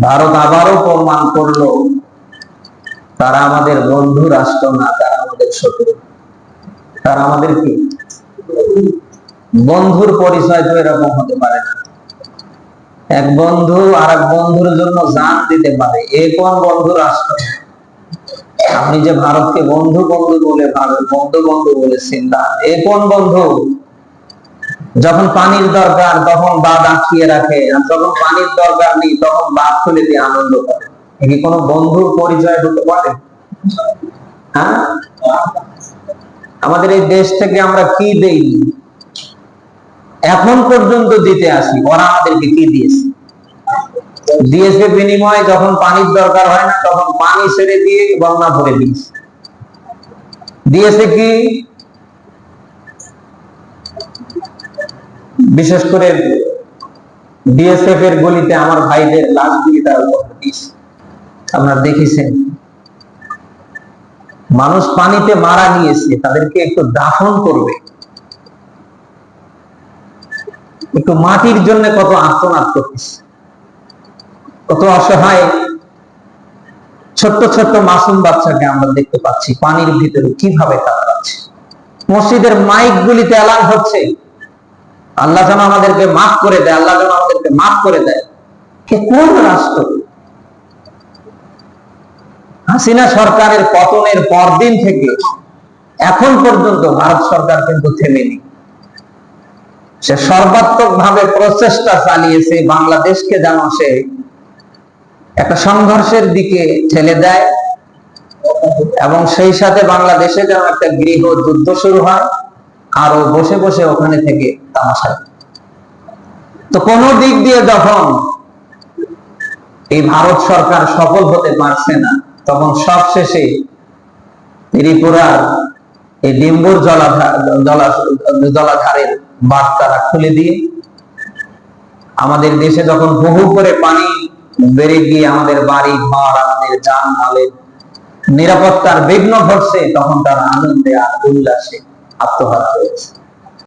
ভারত আবারও প্রমাণ করল, তারা আমাদের বন্ধু রাষ্ট্র না, তারা আমাদের শত্রু। তারা আমাদের কি? বন্ধুর পরিচয় তো এরকম হতে পারে না। এক বন্ধু আর এক বন্ধুর জন্য জান দিতে পারে, এ কোন বন্ধু রাষ্ট্র? আপনি যে ভারতকে বন্ধু বন্ধু বলে, ভারত বন্ধু বন্ধু বলেছেন না এ কোন বন্ধু? যখন পানির দরকার, তখন বাদ আটকিয়ে রাখে। আর যখন পানির দরকার নেই, তখন বাদ খুলে দিয়ে আনন্দ করে। এ কি কোনো বন্ধুর পরিচয় হতে পারে? হ্যাঁ? আমাদের এই দেশ থেকে আমরা কি দেই? এখন পর্যন্ত দিতে আসি। ওরা আমাদেরকে কি দিয়েছে? দিয়েছে বিনিময়ে যখন পানির দরকার হয় না, তখন পানি ছেড়ে দিয়ে বন্যা ভরে দিয়েছে। দিয়েছে কি? বিশেষ করে বিএসএফ এর গলিতে আমার ভাইদের লাশগুলি তারা আপনারা দেখেছেন? মানুষ পানিতে মারা গিয়েছে, তাদেরকে একটু দাফন করবে। একটু মাটির জন্য কত আত্মনাদ করতেছে। কত অসহায় ছোট্ট ছোট্ট মাসুম বাচ্চাকে আমরা দেখতে পাচ্ছি, পানির ভিতরে কীভাবে কাটাচ্ছে মসজিদের মাইক গুলিতে এলান হচ্ছে। আল্লাহ যেন আমাদেরকে মাফ করে দেয়, আল্লাহ যেন আমাদেরকে মাফ করে দেয়। কে কোন রাষ্ট্র? হাসিনা সরকারের পতনের পরদিন থেকে এখন পর্যন্ত ভারত সরকার কিন্তু থেমেনি। সে সর্বাত্মক ভাবে প্রচেষ্টা চালিয়েছে বাংলাদেশকে যেন সে একটা সংঘর্ষের দিকে ঠেলে দেয় এবং সেই সাথে বাংলাদেশে যেন একটা গৃহ যুদ্ধ শুরু হয়। আরও বসে বসে ওখানে থেকে তামাশা তো কোন দিক দিয়ে যখন এই ভারত সরকার সফল হতে পারছে না, তখন সবশেষে ত্রিপুরার এই ডিম্বুর জলাধার জলাধারের বাদ তারা খুলে দিয়ে আমাদের দেশে যখন বহু করে পানি বেড়ে গিয়ে আমাদের বাড়ি, ঘর, আমাদের যান মালের নিরাপত্তার বিঘ্ন ঘটছে, তখন তারা আনন্দে আর উল্লাসে আত্মহারা হয়েছে